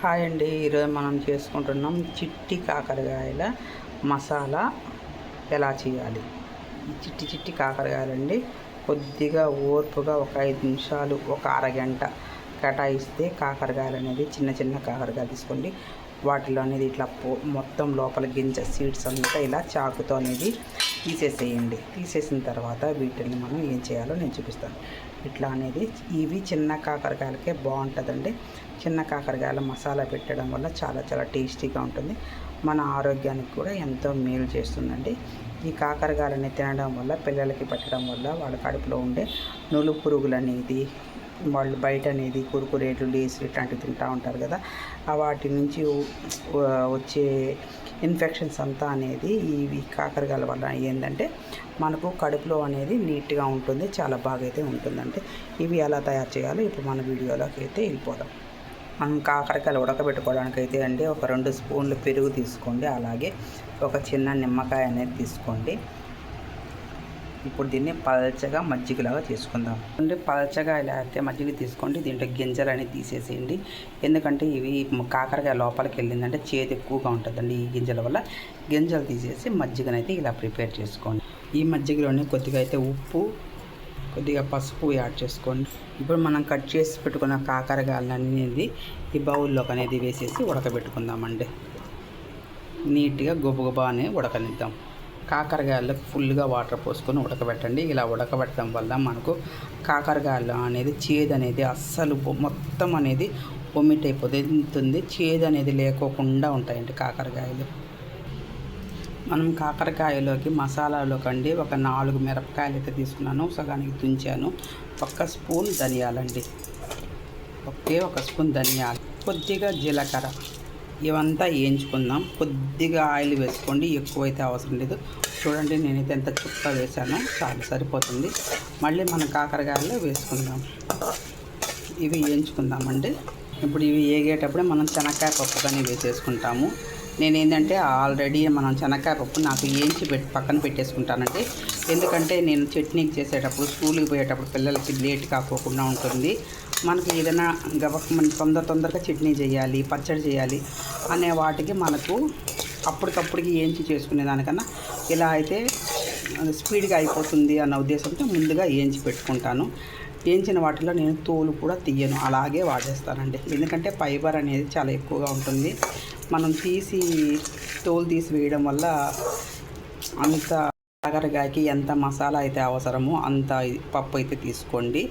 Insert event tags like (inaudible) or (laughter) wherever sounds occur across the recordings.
Hi అండి ఈరోజు మనం చేసుకుంటున్నాం చిట్టి కాకరకాయల మసాలా ఎలా చేయాలి? చిట్టి చిట్టి కాకరకాయలండి కొద్దిగా ఓర్పుగా ఒక ఐదు నిమిషాలు ఒక అరగంట కేటాయిస్తే కాకరకాయలు అనేది చిన్న చిన్న కాకరకాయలు తీసుకోండి. వాటిలో అనేది ఇట్లా మొత్తం లోపల గింజ సీడ్స్ అంతా ఇలా చాకుతో అనేది తీసేసేయండి. తీసేసిన తర్వాత వీటిని మనం ఏం చేయాలో నేను చూపిస్తాను. ఇట్లా అనేది ఇవి చిన్న కాకరకాయలకే బాగుంటుందండి. చిన్న కాకరకాయల మసాలా పెట్టడం వల్ల చాలా చాలా టేస్టీగా ఉంటుంది. మన ఆరోగ్యానికి కూడా ఎంతో మేలు చేస్తుందండి. ఈ కాకరకాయలని తినడం వల్ల పిల్లలకి పెట్టడం వల్ల వాళ్ళ కడుపులో ఉండే నులు పురుగులు అనేది వాళ్ళు బయట అనేది కురుకురేట్లు లేసి ఇట్లాంటివి తింటూ ఉంటారు కదా. వాటి నుంచి వచ్చే ఇన్ఫెక్షన్స్ అంతా అనేది ఇవి కాకరకాయల వల్ల ఏంటంటే మనకు కడుపులో అనేది నీట్గా ఉంటుంది చాలా బాగా అయితే ఉంటుందంటే ఇవి ఎలా తయారు చేయాలో ఇప్పుడు మన వీడియోలోకి అయితే వెళ్ళిపోదాం. మనం కాకరకాయలు ఉడకబెట్టుకోవడానికి అయితే అండి ఒక రెండు స్పూన్లు పెరుగు తీసుకోండి అలాగే ఒక చిన్న నిమ్మకాయ అనేది తీసుకోండి. ఇప్పుడు దీన్ని పల్చగా మజ్జిగలాగా చేసుకుందాం. అంటే పల్చగా ఇలా అయితే మజ్జిగ తీసుకోండి దీంట్లో గింజలు అనేది తీసేసేయండి. ఎందుకంటే ఇవి కాకరకాయ లోపలికి వెళ్ళిందంటే చేతి ఎక్కువగా ఉంటుందండి ఈ గింజల వల్ల. గింజలు తీసేసి మజ్జిగనైతే ఇలా ప్రిపేర్ చేసుకోండి. ఈ మజ్జిగలోనే కొద్దిగా అయితే ఉప్పు కొద్దిగా పసుపు యాడ్ చేసుకోండి. ఇప్పుడు మనం కట్ చేసి పెట్టుకున్న కాకరకాయలన్నీ ఈ బౌల్లోకి అనేది వేసేసి ఉడకబెట్టుకుందామండి. నీట్గా గొబగొబా అనేది ఉడకనిద్దాం. కాకరకాయలకు ఫుల్గా వాటర్ పోసుకొని ఉడకబెట్టండి. ఇలా ఉడకబెట్టడం వల్ల మనకు కాకరకాయలు అనేది చేదు అనేది అస్సలు మొత్తం అనేది వొమిట్ అయిపోతుంది. చేదు అనేది లేకోకుండా ఉంటాయండి కాకరకాయలు. మనం కాకరకాయలోకి మసాలాలోకి అండి ఒక నాలుగు మిరపకాయలు అయితే తీసుకున్నాను. సగానికి తుంచాను. ఒక్క స్పూన్ ధనియాలండి. ఒకే ఒక స్పూన్ ధనియాలు. కొద్దిగా జీలకర్ర. ఇవంతా వేయించుకుందాం. కొద్దిగా ఆయిల్ వేసుకోండి ఎక్కువైతే అవసరం లేదు. చూడండి నేనైతే ఎంత చుక్క వేసానో చాలా సరిపోతుంది. మళ్ళీ మనం కాకరకాయలు వేసుకుందాం. ఇవి వేయించుకుందామండి. ఇప్పుడు ఇవి వేగేటప్పుడే మనం శనక్కాయ పప్పు కానీ వేసేసుకుంటాము. నేను ఏంటంటే ఆల్రెడీ మనం శనక్కాయ పప్పు నాకు వేయించి పెట్టి పక్కన పెట్టేసుకుంటానండి. ఎందుకంటే నేను చట్నీకి చేసేటప్పుడు స్కూల్కి పోయేటప్పుడు పిల్లలకి లేట్ కాకోకుండా ఉంటుంది. మనకి ఏదైనా గబక్ తొందర తొందరగా చట్నీ చేయాలి పచ్చడి చేయాలి అనే వాటికి మనకు అప్పటికప్పటికి ఏంచి చేసుకునే దానికన్నా ఇలా అయితే స్పీడ్గా అయిపోతుంది అన్న ఉద్దేశంతో ముందుగా ఏంచి పెట్టుకుంటాను. వేయించిన వాటిలో నేను తోలు కూడా తీయను అలాగే వాడేస్తానండి. ఎందుకంటే ఫైబర్ అనేది చాలా ఎక్కువగా ఉంటుంది. మనం తీసి తోలు తీసి వేయడం వల్ల అంత కాకరకాయకి ఎంత మసాలా అయితే అవసరమో అంత పప్పు అయితే తీసుకోండి.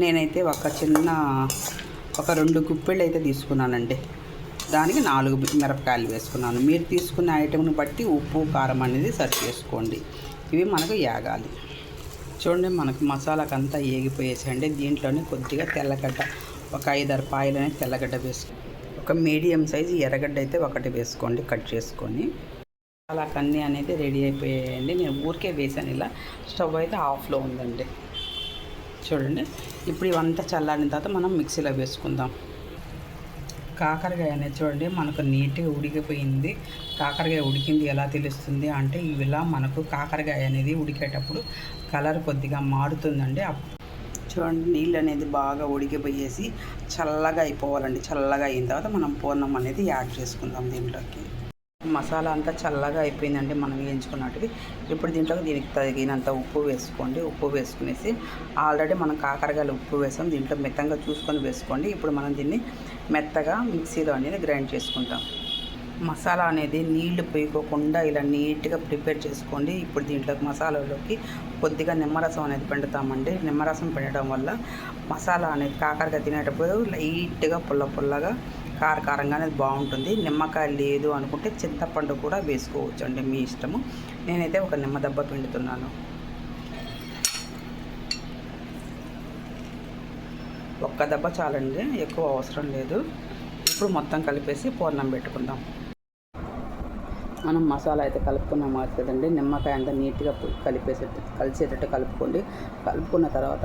నేనైతే ఒక చిన్న ఒక రెండు గుప్పెళ్ళు అయితే తీసుకున్నానండి. దానికి నాలుగు మిరపకాయలు వేసుకున్నాను. మీరు తీసుకున్న ఐటెంని బట్టి ఉప్పు కారం అనేది సరి చేసుకోండి. ఇవి మనకు యాగాలి. చూడండి మనకు మసాలాకు అంతా ఏగిపోయేసండి. దీంట్లోనే కొద్దిగా తెల్లగడ్డ ఒక ఐదారు పాయలు అనేది తెల్లగడ్డ వేసుకోండి. ఒక మీడియం సైజు ఎర్రగడ్డ అయితే ఒకటి వేసుకోండి కట్ చేసుకొని. అలా కన్నీ అనేది రెడీ అయిపోయాయండి. నేను ఊరికే వేసాను ఇలా. స్టవ్ అయితే ఆఫ్లో ఉందండి. చూడండి. ఇప్పుడు ఇవంతా చల్లారిన తర్వాత మనం మిక్సీలో వేసుకుందాం. కాకరకాయ అనేది చూడండి మనకు నీట్గా ఉడికిపోయింది. కాకరకాయ ఉడికింది ఎలా తెలుస్తుంది అంటే ఇవిలా మనకు కాకరకాయ అనేది ఉడికేటప్పుడు కలర్ కొద్దిగా మారుతుందండి. చూడండి నీళ్ళు అనేది బాగా ఉడికిపోయేసి చల్లగా అయిపోవాలండి. చల్లగా అయిన తర్వాత మనం పూర్ణం అనేది యాడ్ చేసుకుందాం దీంట్లోకి. మసాలా అంతా చల్లగా అయిపోయిందండి మనం వేయించుకున్నట్టువి ఇప్పుడు దీంట్లోకి దీనికి తగినంత ఉప్పు వేసుకోండి. ఉప్పు వేసుకునేసి ఆల్రెడీ మనం కాకరకాయలు ఉప్పు వేసాం. దీంట్లో మెత్తంగా చూసుకొని వేసుకోండి. ఇప్పుడు మనం దీన్ని మెత్తగా మిక్సీలో అనేది గ్రైండ్ చేసుకుంటాం. మసాలా అనేది నీళ్ళు పోయకోకుండా ఇలా నీట్గా ప్రిపేర్ చేసుకోండి. ఇప్పుడు దీంట్లోకి మసాలాలోకి కొద్దిగా నిమ్మరసం అనేది పెండుతామండి. నిమ్మరసం పెండటం వల్ల మసాలా అనేది కాకరకాయ తినేటప్పుడు లైట్గా పుల్ల పుల్లగా కారకారంగానే బాగుంటుంది. నిమ్మకాయ లేదు అనుకుంటే చింతపండు కూడా వేసుకోవచ్చు అండి మీ ఇష్టము. నేనైతే ఒక నిమ్మ దెబ్బ పిండుతున్నాను. ఒక్క దెబ్బ చాలండి ఎక్కువ అవసరం లేదు. ఇప్పుడు మొత్తం కలిపేసి పూర్ణం పెట్టుకుందాం. మనం మసాలా అయితే కలుపుకున్నాం కదండి నిమ్మకాయ అంతా నీట్గా పు- కలిపేసేట్టు కలిసేటట్టు కలుపుకోండి. కలుపుకున్న తర్వాత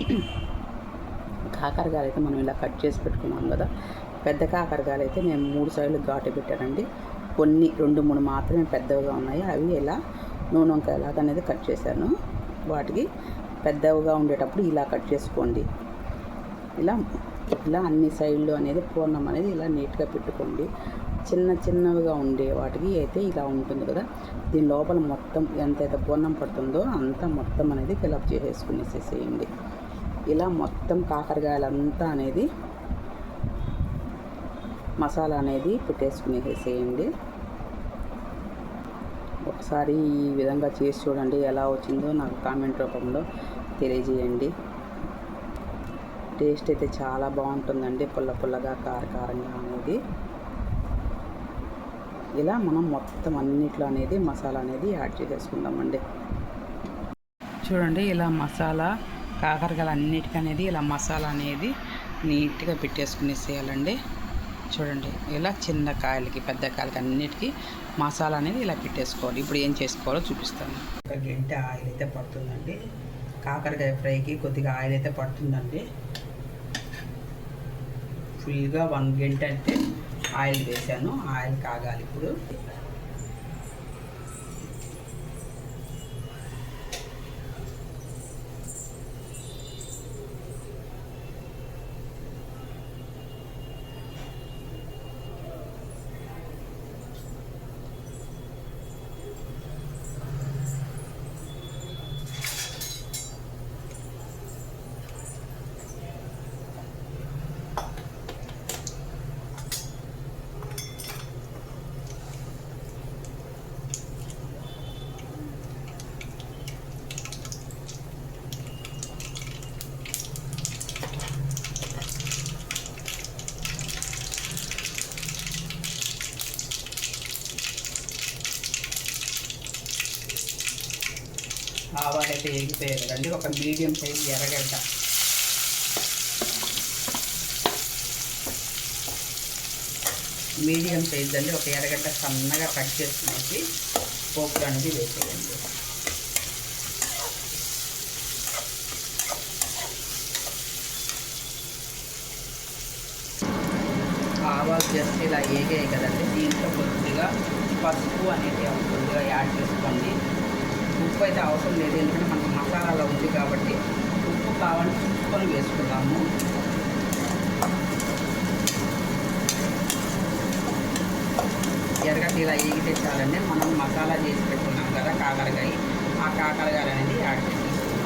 (clears throat) కాకరకాయలు అయితే మనం ఇలా కట్ చేసి పెట్టుకున్నాం కదా పెద్ద కాకరకాయలు అయితే నేను మూడు సైడ్లు ఘాటు పెట్టానండి. కొన్ని రెండు మూడు మాత్రమే పెద్దవిగా ఉన్నాయి. అవి ఇలా నూనె వంకాయలాగా అనేది కట్ చేశాను. వాటికి పెద్దవిగా ఉండేటప్పుడు ఇలా కట్ చేసుకోండి. ఇలా ఇలా అన్ని సైడ్లు అనేది పూర్ణం అనేది ఇలా నీట్గా పెట్టుకోండి. చిన్న చిన్నవిగా ఉండే వాటికి అయితే ఇలా ఉంటుంది కదా. దీని లోపల మొత్తం ఎంతైతే పూర్ణం పడుతుందో అంతా మొత్తం అనేది ఫిలప్ చేసేసుకునేసేసేయండి. ఇలా మొత్తం కాకరకాయలంతా అనేది మసాలా అనేది పెట్టేసుకునేసేయండి ఒకసారి ఈ విధంగా చేసి చూడండి ఎలా వచ్చిందో నాకు కామెంట్ రూపంలో తెలియజేయండి. టేస్ట్ అయితే చాలా బాగుంటుందండి పుల్ల పుల్లగా కారకారంగా అనేది. ఇలా మనం మొత్తం అన్నిట్లో అనేది మసాలా అనేది యాడ్ చేసేసుకుందామండి. చూడండి ఇలా మసాలా కాకరకాయలు అన్నిటికీ అనేది ఇలా మసాలా అనేది నీట్గా పెట్టేసుకునేసేయాలండి. చూడండి ఇలా చిన్న కాయలకి పెద్ద కాయలకి అన్నిటికీ మసాలా అనేది ఇలా పెట్టేసుకోవాలి. ఇప్పుడు ఏం చేసుకోవాలో చూపిస్తాను. ఒక గంట ఆయిల్ అయితే పడుతుందండి. కాకరకాయ ఫ్రైకి కొద్దిగా ఆయిల్ అయితే పడుతుందండి. ఫుల్గా వన్ గంట అంటే ఆయిల్ వేసాను. ఆయిల్ కాగాలి ఇప్పుడు. ఆవాలు అయితే ఎగిపోయాయి ఒక మీడియం సైజ్ ఎర్రగడ్డ. మీడియం సైజ్ అండి. ఒక ఎర్రగడ్డ సన్నగా కట్ చేసుకునేసి పోపులు అనేది వేసేయండి. ఆవాలు జస్ట్ ఇలా ఏగాయి కదండి దీంట్లో కొద్దిగా పసుపు అనేది కొద్దిగా యాడ్ చేసుకోండి. ఉప్పు అయితే అవసరం లేదు. ఎందుకంటే మనకు మసాలాలో ఉంది కాబట్టి ఉప్పు కావాలని చూసుకొని వేసుకుందాము. ఎర్రగడ్డ ఇలా ఏగితే చాలండి. మనం మసాలా చేసి పెట్టుకున్నాం కదా కాకరకాయ. ఆ కాకరకాయ అనేది యాడ్ చేసేసుకుందాం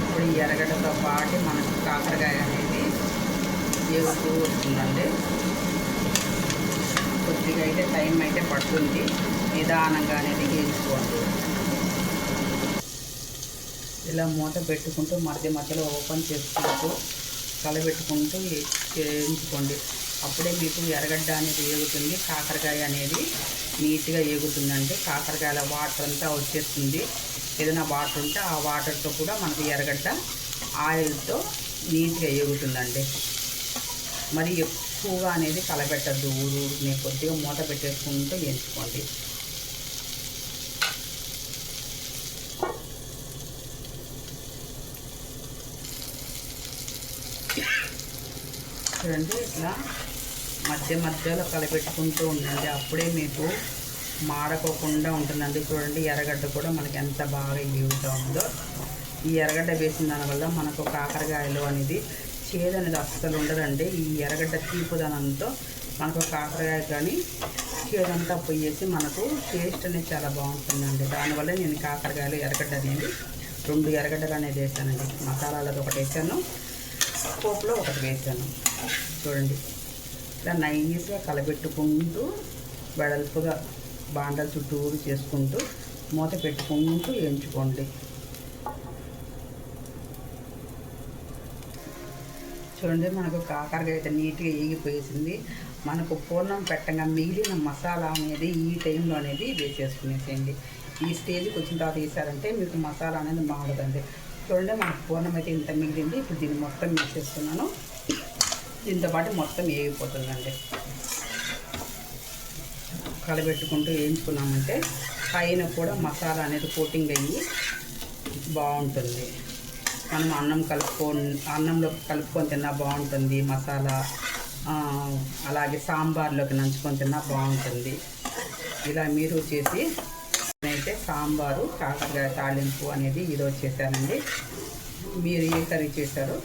ఇప్పుడు ఈ కాబట్టి మనకు కాకరకాయ అనేది ఎగుతూ వస్తుందండి కొద్దిగా అయితే టైం అయితే పడుతుంది. నిదానంగా అనేది వేసుకోండి ఇలా మూత పెట్టుకుంటూ మధ్య మధ్యలో ఓపెన్ చేసుకుంటూ కలబెట్టుకుంటూ చేయించుకోండి. వేయించుకోండి అప్పుడే మీకు ఎర్రగడ్డ అనేది ఏగుతుంది. కాకరకాయ అనేది నీట్గా ఏగుతుందండి. కాకరకాయల వాటర్ అంతా వచ్చేస్తుంది. ఏదైనా వాటర్ ఉంటే ఆ వాటర్తో కూడా మనకు ఎర్రగడ్డ ఆయిల్తో నీట్గా ఎగుతుందండి మరి ఎక్కువగా అనేది కలబెట్టద్దు ఊరు నేను కొద్దిగా మూత పెట్టేసుకుంటూ ఎంచుకోండి చూడండి ఇట్లా మధ్య మధ్యలో కలపెట్టుకుంటూ ఉండండి. అప్పుడే మీకు మాడకోకుండా ఉంటుందండి. చూడండి ఎర్రగడ్డ కూడా మనకి ఎంత బాగా ఎగుతూ ఉందో ఈ ఎర్రగడ్డ వేసిన దానివల్ల మనకు కాకరకాయలు అనేది చేదు అనేది అస్సలు ఉండదండి. ఈ ఎర్రగడ్డ తీపుదనంతో మనకు కాకరకాయ కానీ చేదంతా పోయేసి మనకు టేస్ట్ అనేది చాలా బాగుంటుందండి. దానివల్ల నేను కాకరకాయలు ఎర్రగడ్డ అనేది రెండు ఎర్రగడ్డలు అనేది వేసానండి. మసాలాలకు ఒకటి వేసాను పోపులో ఒకటి వేసాను. చూడండి ఇలా నైస్గా కలబెట్టుకుంటూ వెడల్పుగా బాండల చుట్టూరు చేసుకుంటూ మూత పెట్టుకుంటూ వేయించుకోండి చూడండి మనకు కాకరకాయ అయితే నీట్గా ఏగిపోయేసింది. మనకు పూర్ణం పెట్టగా మిగిలిన మసాలా అనేది ఈ టైంలో అనేది వేసేసుకునేసేయండి. ఈ స్టేజ్కి వచ్చిన తర్వాత వేసారంటే మీకు మసాలా అనేది మాడదండి చూడండి మనకు పూర్ణం అయితే ఇంత మిగిలింది. ఇప్పుడు దీన్ని మొత్తం వేసేస్తున్నాను. దీంతో పాటు మొత్తం ఏగిపోతుందండి. కలబెట్టుకుంటూ వేయించుకున్నామంటే పైన కూడా మసాలా అనేది కోటింగ్ అయ్యి బాగుంటుంది. మనం అన్నం కలుపుకొని అన్నంలో కలుపుకొని తిన్నా బాగుంటుంది మసాలా అలాగే సాంబార్లోకి నంచుకొని తిన్నా బాగుంటుంది. ఇలా మీరు చేసి నేనైతే సాంబారు కాకరకాయ తాలింపు అనేది ఈరోజు చేశానండి. మీరు ఏ కర్రీ చేశారో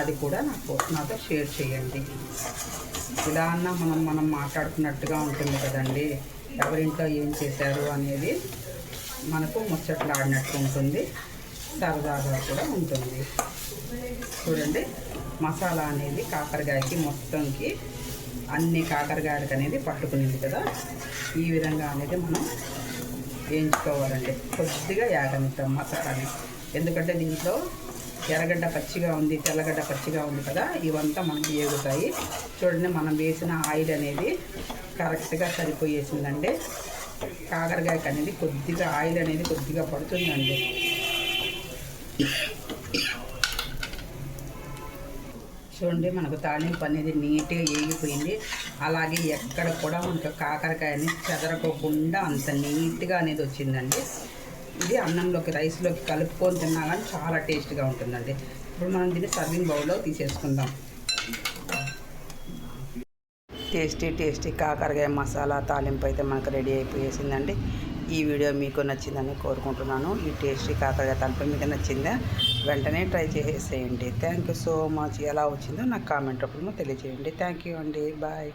అది కూడా నాకు నాతో షేర్ చేయండి. ఇలా అన్న మనం మనం మాట్లాడుకున్నట్టుగా ఉంటుంది కదండి. ఎవరింట్లో ఏం చేశారు అనేది మనకు ముచ్చట్లాడినట్టు ఉంటుంది. సరదాగా కూడా ఉంటుంది. చూడండి మసాలా అనేది కాకరకాయకి మొత్తంకి అన్ని కాకరకాయలకు అనేది పట్టుకునేది కదా. ఈ విధంగా అనేది మనం వేయించుకోవాలండి. కొద్దిగా యాగనిద్దాం మసాలాని. ఎందుకంటే దీంట్లో ఎర్రగడ్డ పచ్చిగా ఉంది తెల్లగడ్డ పచ్చిగా ఉంది కదా. ఇవంతా మనకి ఏగుతాయి. చూడండి మనం వేసిన ఆయిల్ అనేది కరెక్ట్గా సరిపోయేసిందండి. కాకరకాయకి అనేది కొద్దిగా ఆయిల్ అనేది కొద్దిగా పడుతుందండి. చూడండి మనకు తాలింపు అనేది నీట్గా వేగిపోయింది. అలాగే ఎక్కడ కూడా మనకు కాకరకాయని చెదరకోకుండా అంత నీట్గా అనేది వచ్చిందండి. ఇది అన్నంలోకి రైస్లోకి కలుపుకొని తిన్నా కానీ చాలా టేస్ట్గా ఉంటుందండి. ఇప్పుడు మనం దీన్ని సర్వింగ్ బౌల్లో తీసేసుకుందాం. టేస్టీ టేస్టీ కాకరకాయ మసాలా తాలింపు అయితే మనకు రెడీ అయిపోయేసిందండి. ఈ వీడియో మీకు నచ్చిందని కోరుకుంటున్నాను. ఈ టేస్టీ కాకరకాయ తాలింపు మీకు నచ్చిందా వెంటనే ట్రై చేసేయండి. థ్యాంక్ యూ సో మచ్ ఎలా వచ్చిందో నాకు కామెంట్ రూపంలో తెలియజేయండి. థ్యాంక్ యూ అండి. బాయ్